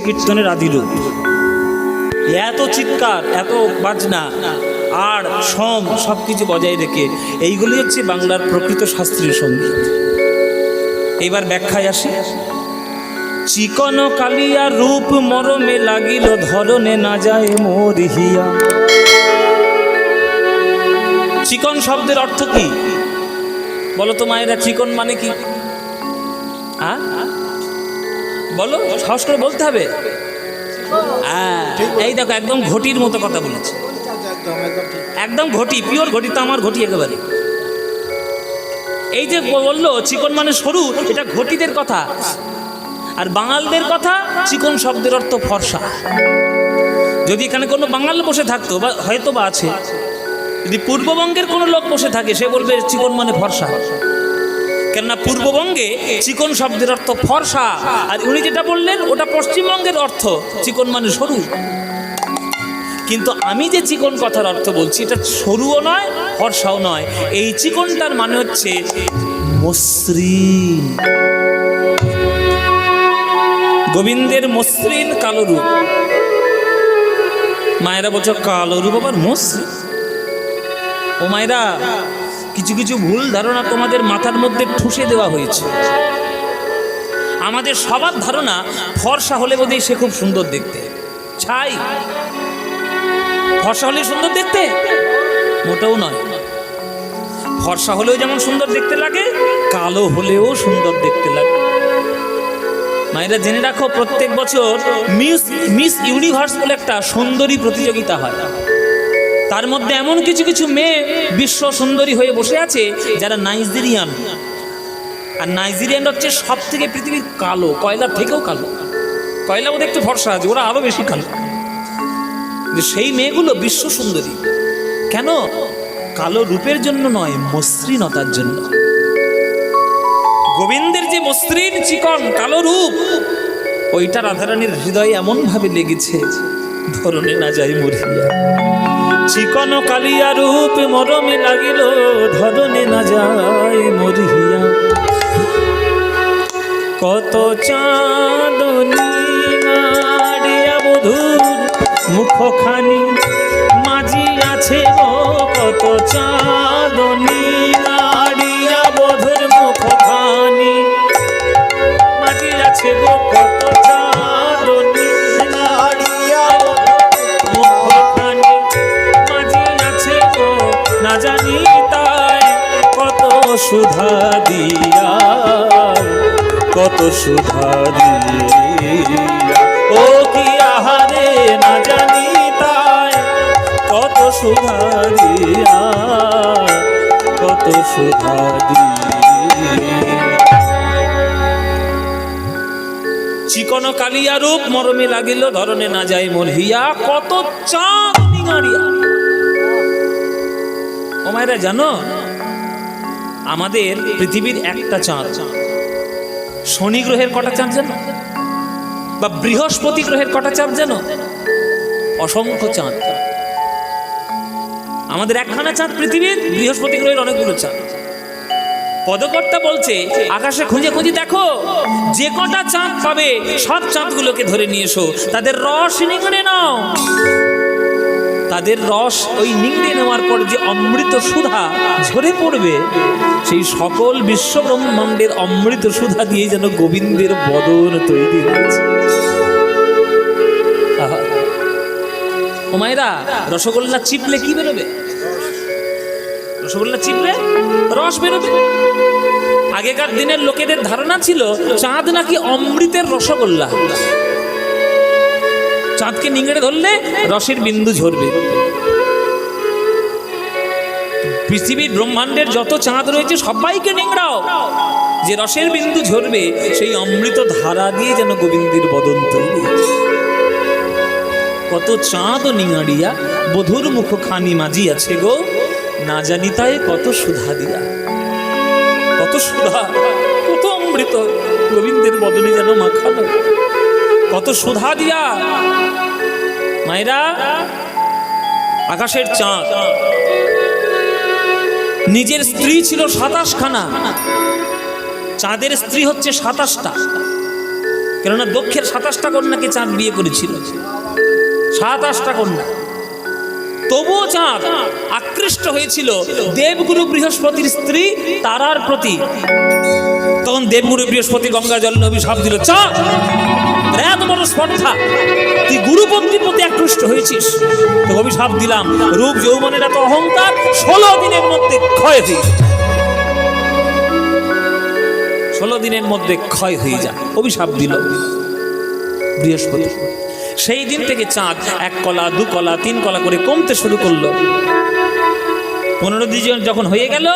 কীর্তনের আদিরূপ। এত চিৎকার, এত বাজনা আর সম সব কিছু বজায় রেখে এইগুলি হচ্ছে বাংলার প্রকৃত শাস্ত্রীয় সংগীত। এবার ব্যাখ্যায় আসি। চিকন কালিয়া রূপ মরমে লাগিল, ধরনে না যায় মোর হিয়া। চিকন শব্দের অর্থ কি? বলো তো মায়েরা, চিকন মানে কি? আ? বলো সাহস করে বলতে হবে? হ্যাঁ, এই দেখো একদম ঘটির মতো কথা বলেছে। একদম ঘটি পিওর ঘটি তো আমার ঘটি একেবারে। এই যে বলল চিকন মানে সরু এটা ঘটিদের কথা। আর বাঙালদের কথা চিকন শব্দের অর্থ ফর্সা। যদি এখানে কোনো বাঙাল বসে থাকতো বা হয়তো বা আছে যদি পূর্ববঙ্গের কোনো লোক বসে থাকে সে বলবে চিকন মানে ফর্সা। কেননা পূর্ববঙ্গে চিকন শব্দের অর্থ ফর্সা। আর উনি যেটা বললেন, ওটা পশ্চিমবঙ্গের অর্থ চিকন মানে সরু। কিন্তু আমি যে চিকন কথার অর্থ বলছি, এটা সরুও নয়, ফর্সাও নয়। এই চিকনটার মানে হচ্ছে মসৃণ। গোবিন্দের মসৃণ কালো রূপ। মায়েরা বলছো কালো রূপ আবার মসৃণ? ও মায়েরা কিছু কিছু ভুল ধারণা তোমাদের মাথার মধ্যে ঠুসে দেওয়া হয়েছে। আমাদের সবার ধারণা ফর্সা হলে বোধহয় সে খুব সুন্দর দেখতে। ছাই। ফর্সা হলে সুন্দর দেখতে? মোটেও নয়। ফর্সা হলেও যেমন সুন্দর দেখতে লাগে, কালো হলেও সুন্দর দেখতে লাগে। মায়েরা জেনে রাখো, প্রত্যেক বছর মিস মিস ইউনিভার্স বলে একটা সুন্দরী প্রতিযোগিতা হয়। তার মধ্যে এমন কিছু কিছু মেয়ে বিশ্ব সুন্দরী হয়ে বসে আছে যারা নাইজেরিয়ান। আর নাইজেরিয়ান হচ্ছে সব থেকে পৃথিবীর কালো, কয়লার থেকেও কালো। কয়লা ওদের একটু ভরসা আছে, ওরা আরও বেশি কালো। সেই মেয়েগুলো বিশ্ব সুন্দরী। কেন? কালো রূপের জন্য নয়, মসৃণতার জন্য। গোবিন্দের যে মসৃণ চিকন কালো রূপ, ওইটা রাধারানীর হৃদয়ে এমন ভাবে লেগেছে, ধরনে না যাই মরিয়া চিকন কালিয়া রূপ মরমে লাগিল ধরনে না যায় মরিয়া। কত চাঁদনি নাড়িয়া বধূর মুখখানি সুধা দিয়া, কত সুধা দিয়া। ও কি আহারে না জানি তাই, কত সুধা দিয়া, কত সুধা দিয়া। চিকন কালিয়া রূপ মরমে লাগিল, ধরনে না যায় মরহিয়া কত চাঁদ নিগাড়িয়া ও মায়েরা, জানো? আমাদের পৃথিবীর একটা চাঁদ। শনি গ্রহের কটা চাঁদ জানো বা বৃহস্পতি গ্রহের কটা চাঁদ জানো অসংখ্য চাঁদ। আমাদের একখানা চাঁদ পৃথিবীর, বৃহস্পতি গ্রহের অনেকগুলো চাঁদ। পদকর্তা বলছে, আকাশে খুঁজে খুঁজে দেখো, যে কটা চাঁদ পাবে, সব চাঁদগুলোকে ধরে নিয়ে এসো। তাদের রস নিংড়ে নাও। তাদের রস ওই নিংড়ে নেওয়ার পর যে অমৃত সুধা ঝরে পড়বে, সেই সকল বিশ্ব ব্রহ্মাণ্ডের অমৃত সুধা দিয়ে যেন গোবিন্দের বদন তৈরি হয়েছে। আহা। ও মায়েরা, রসগোল্লা চিপলে কি বেরোবে? রসগোল্লা চিপলে রস বেরোবে? আগেকার দিনের লোকেদের ধারণা ছিল, চাঁদ নাকি অমৃতের রসগোল্লা। চাঁদকে নিংড়ে ধরলে রসের বিন্দু ঝরবে। পৃথিবীর ব্রহ্মাণ্ডের যত চাঁদ রয়েছে, সবাইকে নিংড়াও। যে রসের বিন্দু ঝরবে, সেই অমৃত ধারা দিয়ে যেন গোবিন্দের বদন তৈরি কত চাঁদ নিঙাড়িয়া, বধুর মুখ খানি মাঝি আছে গো। না জানি তাই কত সুধা দিয়া। কত সুধা, কত অমৃত, গোবিন্দের বদনে যেন মাখানো। কত সুধা দিয়া। মায়েরা আকাশের চাঁদ। নিজের স্ত্রী ছিল সাতাশ খানা চাঁদের স্ত্রী হচ্ছে সাতাশটা। কেননা দক্ষের সাতাশটা কন্যাকে চাঁদ বিয়ে করেছিল। সাতাশটা কন্যা। তবুও চাঁদ আকৃষ্ট হয়েছিল। দেবগুরু বৃহস্পতির স্ত্রী তারার প্রতি। তখন দেবগুরু বৃহস্পতি গঙ্গা জল অভিশাপ দিল চাঁদ তোর এত বড় স্পর্ধা, তুই গুরুপন্থীর প্রতি আকৃষ্ট হয়েছিস। তো অভিশাপ দিলাম। রূপ যৌবনের এত অহংকার, ষোলো দিনের মধ্যে ক্ষয় হয়ে। ষোলো দিনের মধ্যে ক্ষয় হয়ে যা অভিশাপ দিল। বৃহস্পতি। সেই দিন থেকে চাঁদ এক কলা, দু কলা, তিন কলা করে কমতে শুরু করল। পনেরো দিন যখন হয়ে গেল,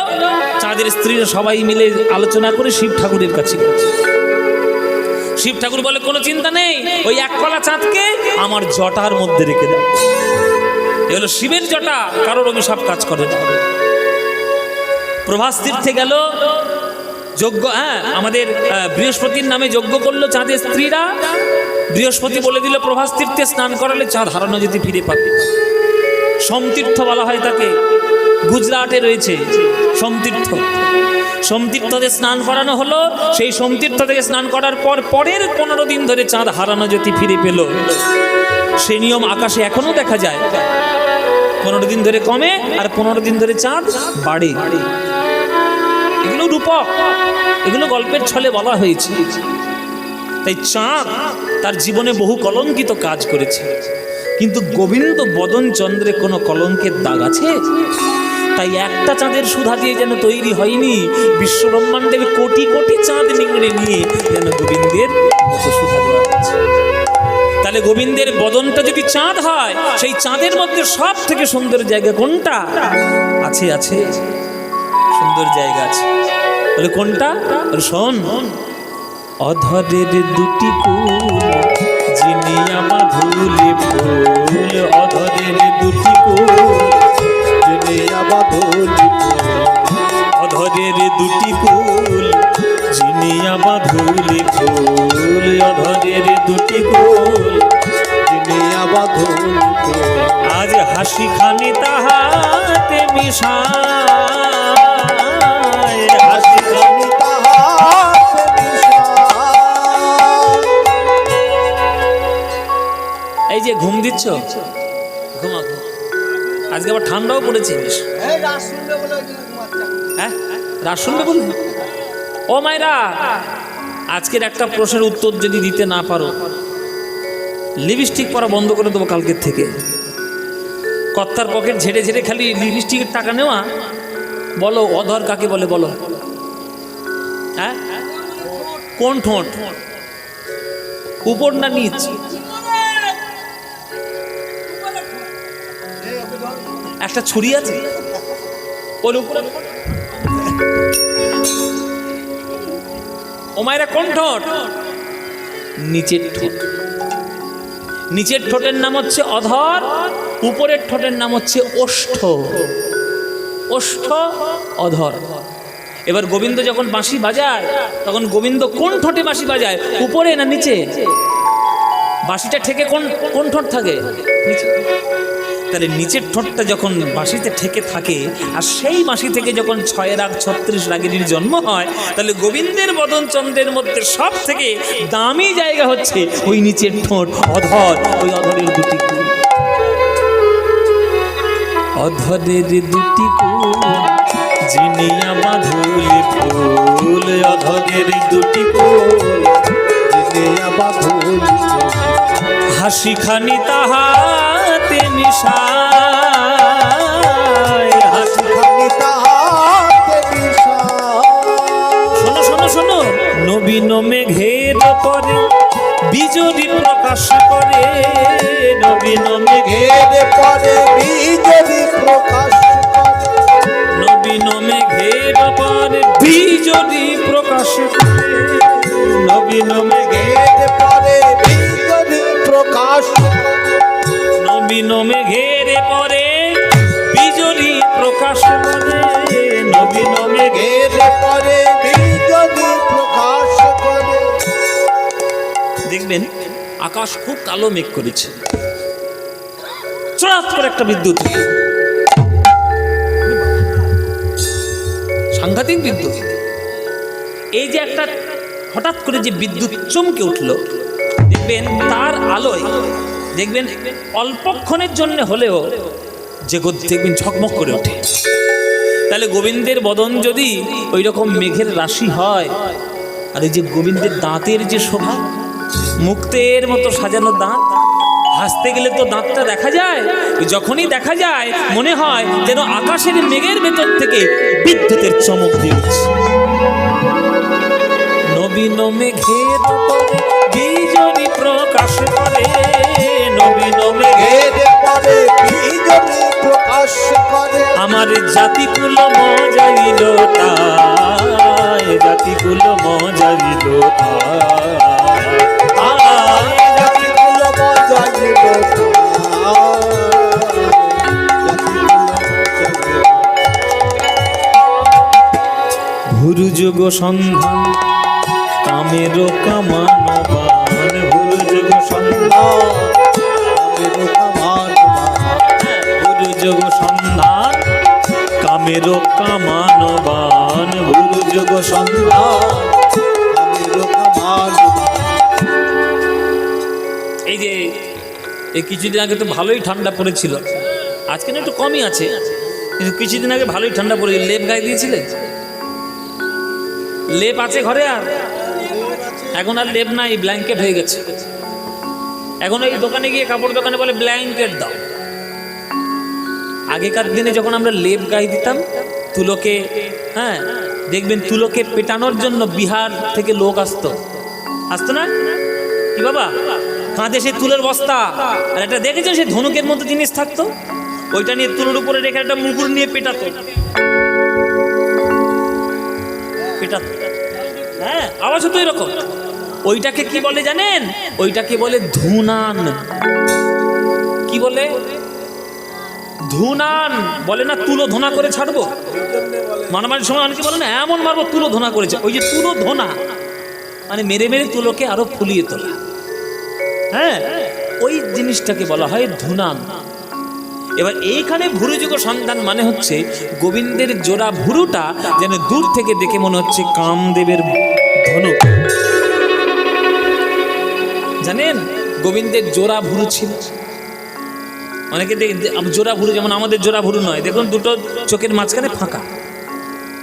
চাঁদের স্ত্রীরা সবাই মিলে আলোচনা করে শিব ঠাকুরের কাছে গেছে। শিব ঠাকুর বলে, কোনো চিন্তা নেই, ওই এক কলা চাঁদকে আমার জটার মধ্যে রেখে দাও। এ হলো শিবের জটা, কারোর অভিশাপ কাজ করে না। প্রভাস তীর্থে গেল, যজ্ঞ হ্যাঁ আমাদের বৃহস্পতির নামে যজ্ঞ করল চাঁদের স্ত্রীরা। বৃহস্পতি বলে দিল, প্রভাস তীর্থে স্নান করালে চাঁদ হারানো যদি ফিরে পাবে। সমতীর্থ বলা হয় তাকে। গুজরাটে রয়েছে সমতীর্থ। সমতীর্থতে স্নান করানো হলো। সেই সমতীর্থ থেকে স্নান করার পর পরের পনেরো দিন ধরে চাঁদ হারানো জ্যোতি ফিরে পেল। সে নিয়ম আকাশে এখনও দেখা যায়। পনেরো দিন ধরে কমে আর পনেরো দিন ধরে চাঁদ বাড়ে। এগুলো রূপক। এগুলো গল্পের ছলে বলা হয়েছে। তাই চাঁদ তার জীবনে বহু কলঙ্কিত কাজ করেছে। কিন্তু গোবিন্দ বদন চন্দ্রে কোনো কলঙ্কের দাগ আছে? তাই একটা চাঁদের সুধা দিয়ে যেন তৈরি হয়নি বিশ্ব ব্রহ্মাণ্ডের কোটি কোটি চাঁদ নিংড়ে নিয়ে যেন গোবিন্দের সুধা দেওয়া হচ্ছে তাহলে গোবিন্দের বদনটা যদি চাঁদ হয় সেই চাঁদের মধ্যে সব থেকে সুন্দর জায়গা কোনটা? আছে আছে। সুন্দর জায়গা আছে। তাহলে কোনটা? বলে, শোন। অধরের দুটি কুল জিনিয়া মাধুলি ফুল অধরের দুটি কুল জিনিয়া বাঁধুলি অধরের দুটি কুল জিনিয়া মাধুলি ফুল। অধরের দুটি কুল জিনিয়া বাঁধুলি আজ হাসি খানি তাহাতে মিশায়। হাসি খানি তাহাতে মিশা এই যে ঘুম দিচ্ছ? আজকে আবার ঠান্ডাও পড়েছে বেশ। হ্যাঁ? রাত শুনবে বলুন ও মাইরা আজকের একটা প্রশ্নের উত্তর যদি দিতে না পারো লিপস্টিক পরা বন্ধ করে দেবো কালকের থেকে। কর্তার পকেট ঝেড়ে ঝেড়ে খালি লিপস্টিকের টাকা নেওয়া বলো অধর কাকে বলে বলো? হ্যাঁ? কোন ঠোঁট? উপর না নিচ? একটা ছুরি আছে। ওর উপরে ও মায়েরা, কোন ঠোঁট? নিচের ঠোঁট। নিচের ঠোঁটের নাম হচ্ছে অধর, উপরের ঠোঁটের নাম হচ্ছে ওষ্ঠ। ওষ্ঠ, অধর। এবার গোবিন্দ যখন বাঁশি বাজায়, তখন গোবিন্দ কোন ঠোঁটে বাঁশি বাজায়? উপরে না নিচে? বাঁশিটা ঠেকে কোন কোন ঠোঁট থাকে? নিচে। তাহলে নিচের ঠোঁটটা যখন বাঁশিতে ঠেকে থাকে, আর সেই বাঁশি থেকে যখন ছয় রাগ ছত্রিশ রাগিনীর জন্ম হয়, তাহলে গোবিন্দের বদন চন্দ্রের মধ্যে সব থেকে দামি জায়গা হচ্ছে ওই নিচের ঠোঁট, অধর, ওই অধরের দুটি অধরের দুটি জিনিয়া মাধুলি ফুল অধরের দুটি জিনিয়া বাঁধুলি হাসি খানি তাহাতে মিশা শোনো শোনো শোনো। নবীন মেঘের পরে বিজলি প্রকাশ করে। নবীন মেঘে ঘেরে পরে বিজলি প্রকাশ করে। নবীন মেঘের পরে বিজলি প্রকাশ করে। নবীন মেঘে নবীন মেঘের পরে বিজলি প্রকাশ করে মেঘে ঘেরে পরে বিজলি প্রকাশ করে। দেখবেন, আকাশ খুব কালো মেঘ করেছে। চড়াত করে একটা বিদ্যুৎ। সাংঘাতিক বিদ্যুৎ। এই যে একটা হঠাৎ করে যে বিদ্যুৎ চমকে উঠল, দেখবেন তার আলোয় দেখবেন অল্পক্ষণের জন্য হলেও যে দেখবেন ঝকমক করে ওঠে। তাহলে গোবিন্দের বদন যদি ওই রকম মেঘের রাশি হয়, আর এই যে গোবিন্দের দাঁতের যে শোভা, মুক্তের মতো সাজানো দাঁত, হাসতে গেলে তো দাঁতটা দেখা যায়, যখনই দেখা যায়, মনে হয় যেন আকাশের মেঘের ভেতর থেকে বিদ্যুতের চমক দিয়ে উঠছে নবীন মেঘের প্রকাশ করে। প্রকাশ করে। আমার জাতিকুল মজাইল তাই জাতিকুল মজাইল তাই। জাতিগুলো মজাইল ভুরু যুগ সন্ধান কামের কামানবান যুগ সন্ধান, কামের কামানবান ভুরু যুগ সন্ধান এই যে, এই কিছুদিন আগে তো ভালোই ঠান্ডা পড়েছিল। আজকে না একটু কমই আছে। কিন্তু কিছুদিন আগে ভালোই ঠান্ডা পড়েছিল লেপ গায়ে দিয়েছিলে? লেপ আছে ঘরে আর? এখন আর লেপ নাই ব্ল্যাঙ্কেট হয়ে গেছে। এখন এই দোকানে গিয়ে কাপড় দোকানে বলে ব্ল্যাঙ্কেট দাও। আগেকার দিনে যখন আমরা লেপ গায়ে দিতাম, তুলোকে হ্যাঁ দেখবেন তুলোকে পেটানোর জন্য বিহার থেকে লোক আসতো। আসতো না? কি বাবা? কাঁধে সে তুলোর বস্তা। আর একটা দেখেছেন সে ধনুকের মতো জিনিস থাকতো? ওইটা নিয়ে তুলোর উপরে রেখে একটা মুকুর নিয়ে পেটাতো। পেটাতো। হ্যাঁ আওয়াজ হতো এরকম। ওইটাকে কি বলে জানেন? ওইটাকে বলে ধুনান। কি বলে? ধুনান বলে না, তুলো ধোনা করে ছাড়বো? মারামারির সময় অনেকে বলে না, এমন মারবো, তুলো ধোনা করেছে। ওই যে তুলো ধোনা মানে মেরে মেরে তুলোকে আরও ফুলিয়ে তোলা। হ্যাঁ ওই জিনিসটাকে বলা হয় ধুনান। এবার এইখানে ভুরুযুগ সন্ধান মানে হচ্ছে, গোবিন্দের জোড়া ভুরুটা যেন দূর থেকে দেখে মনে হচ্ছে কামদেবের ধনুক। জানেন, গোবিন্দের জোড়া ভুরু ছিল। অনেকে জোড়া ভুরু যেমন আমাদের জোড়া ভুরু নয়, দেখুন দুটো চোখের মাঝখানে ফাঁকা।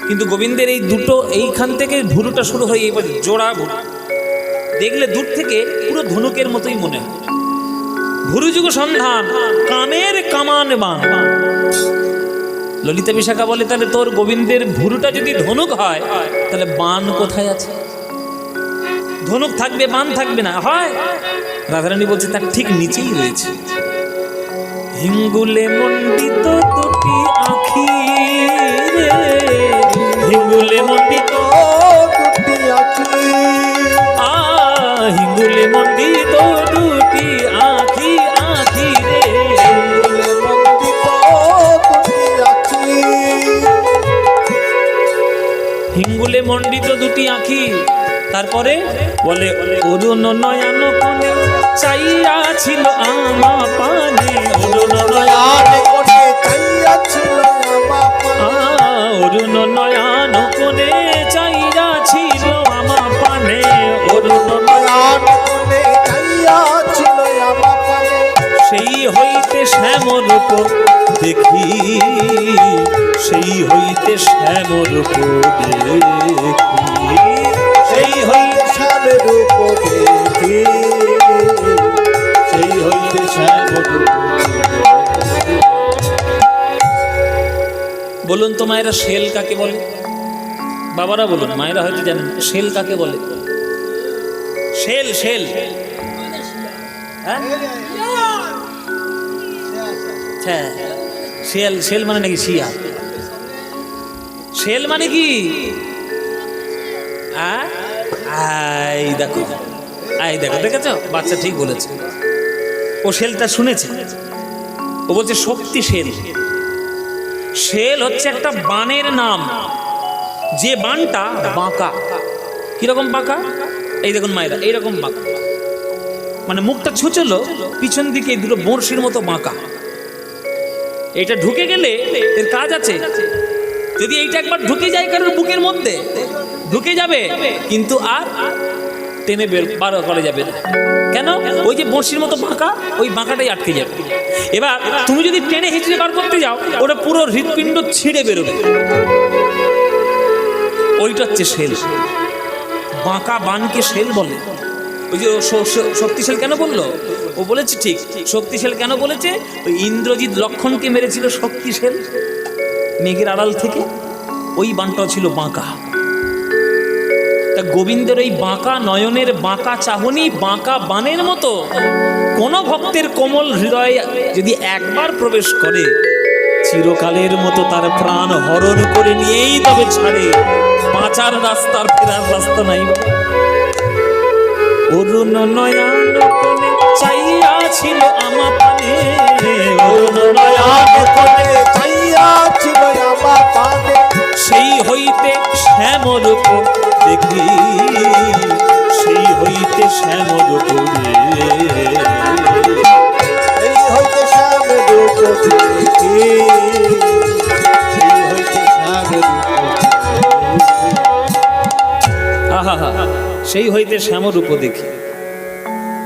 কিন্তু গোবিন্দের এই দুটো এইখান থেকে ভুরুটা শুরু হয় এই জোড়া ভুরু। দেখলে দূর থেকে পুরো ধনুকের মতোই মনে হয়। ভুরুযুগ সন্ধান কামের কামান বান। ললিতা বিশাখা বলে, তাহলে তোর গোবিন্দের ভুরুটা যদি ধনুক হয়, তাহলে বান কোথায় আছে? ধনুক থাকবে, বান থাকবে না, হয়? রাধারানী বলছে, তার ঠিক নিচেই রয়েছে। হিঙ্গুলে মণ্ডিত দুটি আখি রে। হিঙ্গুলে মণ্ডিত আ হিঙ্গুলে মণ্ডিত দুটি আখি আখি রে। হিঙ্গুলে মণ্ডিত দুটি আঁখি। তারপরে বলে অরুণ নয়ন কোণে চাইয়া ছিল আমা পানে অরুণ নয়ন আ, অরুণ নয়ন কোণে চাইয়া ছিল আমা পানে অরুণ নয়ন সেই হইতে শ্যামরূপ দেখি সেই হইতে শ্যামরূপ দেখি। সেই হইতে শ্যামরূপ বলুন তো মায়েরা শেল কাকে বলে? বাবারা বলুন, মায়েরা হয়তো জানেন শেল কাকে বলে? শেল শেল হ্যাঁ? হ্যাঁ শেল শেল মানে নাকি শিয়া? শেল মানে কি? আই দেখো আই দেখো, দেখেছ? বাচ্চা ঠিক বলেছে। ও শেলটা শুনেছে? ও বলছে শক্তি শেল শেল হচ্ছে একটা বানের নাম। যে বানটা বাঁকা। কীরকম বাঁকা? এই দেখুন মায়েরা, এইরকম বাঁকা। মানে মুখটা ছুচলো, পিছন দিকে দুটো বড়শির মতো বাঁকা। এটা ঢুকে গেলে এর কাজ আছে। যদি এইটা একবার ঢুকে যায় কারোর বুকের মধ্যে, ঢুকে যাবে, কিন্তু আর টেনে বের বার করা যাবে কেন? ওই যে বড়শির মতো বাঁকা, ওই বাঁকাটাই আটকে যাবে। এবার তুমি যদি টেনে হিচড়ে বার করতে যাও, ওটা পুরো হৃৎপিণ্ড ছিঁড়ে বেরোবে। ওইটা হচ্ছে শেল। বাঁকা বানকে শেল বলে। ওই যে শক্তিশাল কেন বলল? ও বলেছে ঠিক, শক্তিশাল কেন বলেছে? ওই ইন্দ্রজিৎ লক্ষণকে মেরেছিল শক্তিশাল। মেঘের আড়াল থেকে। ওই বানটাও ছিল বাঁকা। গোবিন্দের ওই বাঁকা নয়নের বাঁকা চাহনি বাঁকা বানের মতো। কোন ভক্তের কোমল হৃদয়ে যদি একবার প্রবেশ করে চিরকালের মতো তার প্রাণ হরণ করে নিয়েই তবে ছাড়ে। বাঁচার রাস্তার ফেরার রাস্তা নাই। অরুণ নয়ন চাইয়া ছিল আমা পানে অরুণ নয়ন কোণে ছিল আমার পানে সেই হইতে শ্যামরূপ দেখি সেই হইতে শ্যাম রূপ দেখি সেই হইতে শ্যাম রূপ আহা সেই হইতে শ্যামরূপ দেখি।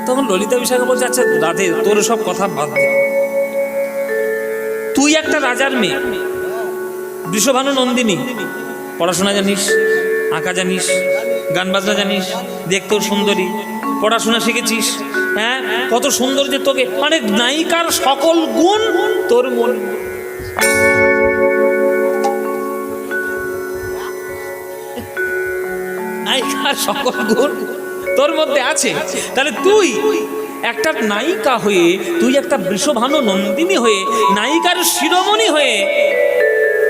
তখন ললিতা বিশাখা বলছে আচ্ছা রাধে তোর সব কথা বাদ দে। তুই একটা রাজার মেয়ে বৃষভানু নন্দিনী পড়াশোনা জানিস? আঁকা জানিস, গান বাজনা জানিস, দেখতেও সুন্দরী, পড়াশোনা শিখেছিস হ্যাঁ? কত সুন্দর যে তোকে মানে নায়িকার সকল গুণ তোর মন। নায়িকার সকল গুণ তোর মধ্যে আছে? তাহলে তুই একটা নায়িকা হয়ে, তুই একটা বৃষভানু নন্দিনী হয়ে, নায়িকার শিরোমণি হয়ে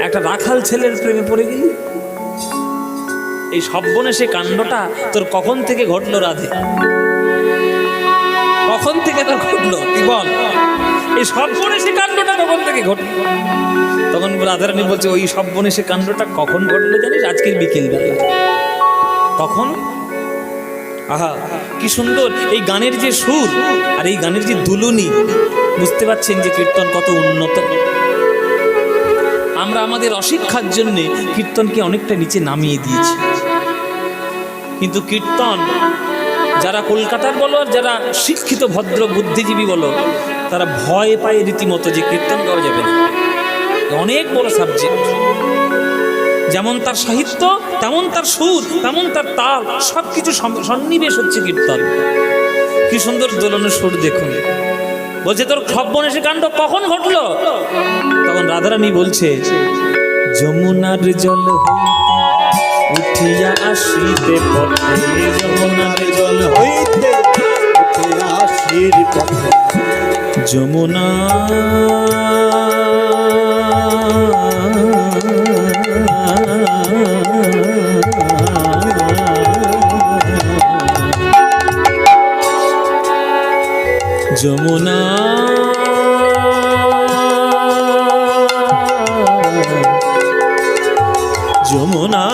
একটা রাখাল ছেলের প্রেমে পড়ে গেলি? এই সব্বনেশে কাণ্ডটা তোর কখন থেকে ঘটলো, রাধে? কখন থেকে তোর ঘটলো? তুই বল? এই সব্বনেশে কাণ্ডটা কখন থেকে ঘটলো? তখন রাধারানী বলছে, ওই সব্বনেশে কাণ্ডটা কখন ঘটলো জানিস? আজকের বিকেল বেলা তখন, আহা, কি সুন্দর, এই গানের যে সুর আর এই গানের যে দুলুনি, বুঝতে পারছেন যে কীর্তন কত উন্নত? আমরা আমাদের অশিক্ষার জন্যে কীর্তনকে অনেকটা নিচে নামিয়ে দিয়েছি। কিন্তু কীর্তন, যারা কলকাতার বলো আর যারা শিক্ষিত, ভদ্র, বুদ্ধিজীবী বলো, তারা ভয় পায় রীতিমতো যে কীর্তন গাওয়া যাবে না। অনেক বড় সাবজেক্ট যেমন তার সাহিত্য, তেমন তার সুর, তেমন তার তাল সব কিছু সন্নিবেশ হচ্ছে কীর্তন। কি সুন্দর দোলনের সুর দেখুন। বলছে, তোর সব্বনেশে কাণ্ড কখন ঘটলো? তখন রাধারানী বলছে, যমুনার জল হইতে উঠিয়া আসিতে পথে। যমুনার জল হইতে উঠে আসির পথে। যমুনা যমুনা যমুনা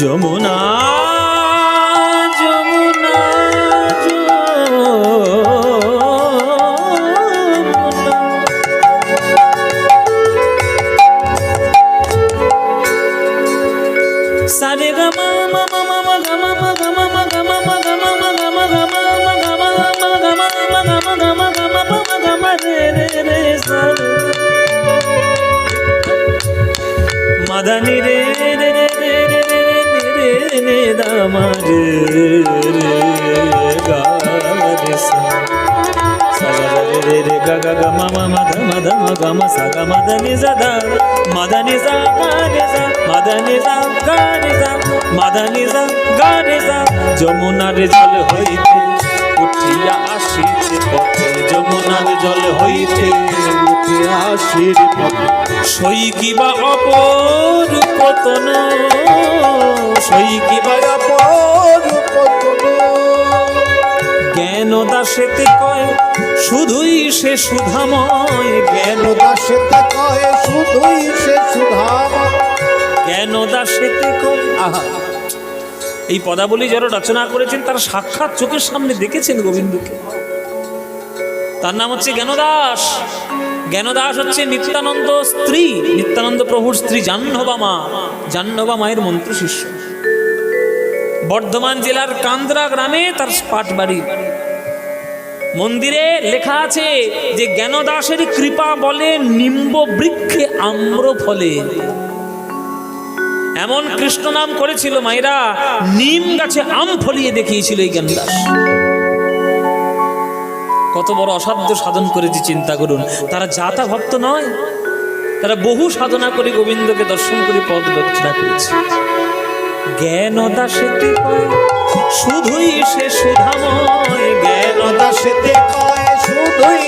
যমুনা ने दामा रे रे गा रे सा सा रे रे रे गा गा गा मा मा मा धा मा धा मा गा मा सा गा मा धा नि जा धा मा धा नि जा गा रे सा मा धा नि जा गा रे सा मा धा नि जा गा रे सा जमुना रे जल होई উঠিয়া আসিতে পথে যমুনার জল হইতে উঠে আসির পথে। সই কিবা অপরূপতন সই কিবা জ্ঞান দাসেতে কয় শুধুই সে সুধাময়। জ্ঞান দাসেতে কয়ে শুধুই সে সুধাম জ্ঞান দাসেতে কয় আহা এই পদাবলী যারা রচনা করেছেন, তারা সাক্ষাৎ চোখের সামনে দেখেছেন গোবিন্দকে। তার নাম হচ্ছে জ্ঞানদাস। জ্ঞানদাস হচ্ছে নিত্যানন্দ স্ত্রী, নিত্যানন্দ প্রভুর স্ত্রী জাহ্নবা মা। জাহ্নবা মায়ের মন্ত্র শিষ্য। বর্ধমান জেলার কান্দ্রা গ্রামে তার পাট বাড়ি মন্দিরে লেখা আছে যে জ্ঞানদাসের কৃপা বলে নিম্ব বৃক্ষে আম্র ফলে এমন কৃষ্ণ নাম করেছিল মায়েরা, নিম গাছে আম ফলিয়ে দেখিয়েছিল এই জ্ঞানদাস। কত বড় অসাধ্য সাধন করেছে, চিন্তা করুন। তারা যাতা ভক্ত নয়, তারা বহু সাধনা করে গোবিন্দকে দর্শন করে পদ রচনা করেছে। জ্ঞান দাসেতে শুধুই সে সুধাময়। জ্ঞান দাসেতে শুধুই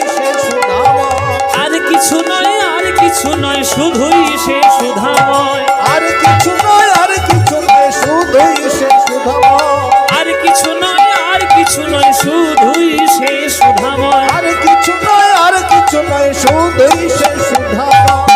কিছু নয় আর কিছু নয় শুধুই সে সুধাময়। আর কিছু নয় আর কিছু নয় শুধুই সে সুধাময়। আর কিছু নয় আর কিছু নয় শুধুই সে সুধাময়। আর কিছু নয় আর কিছু নয় শুধুই সে সুধাময়।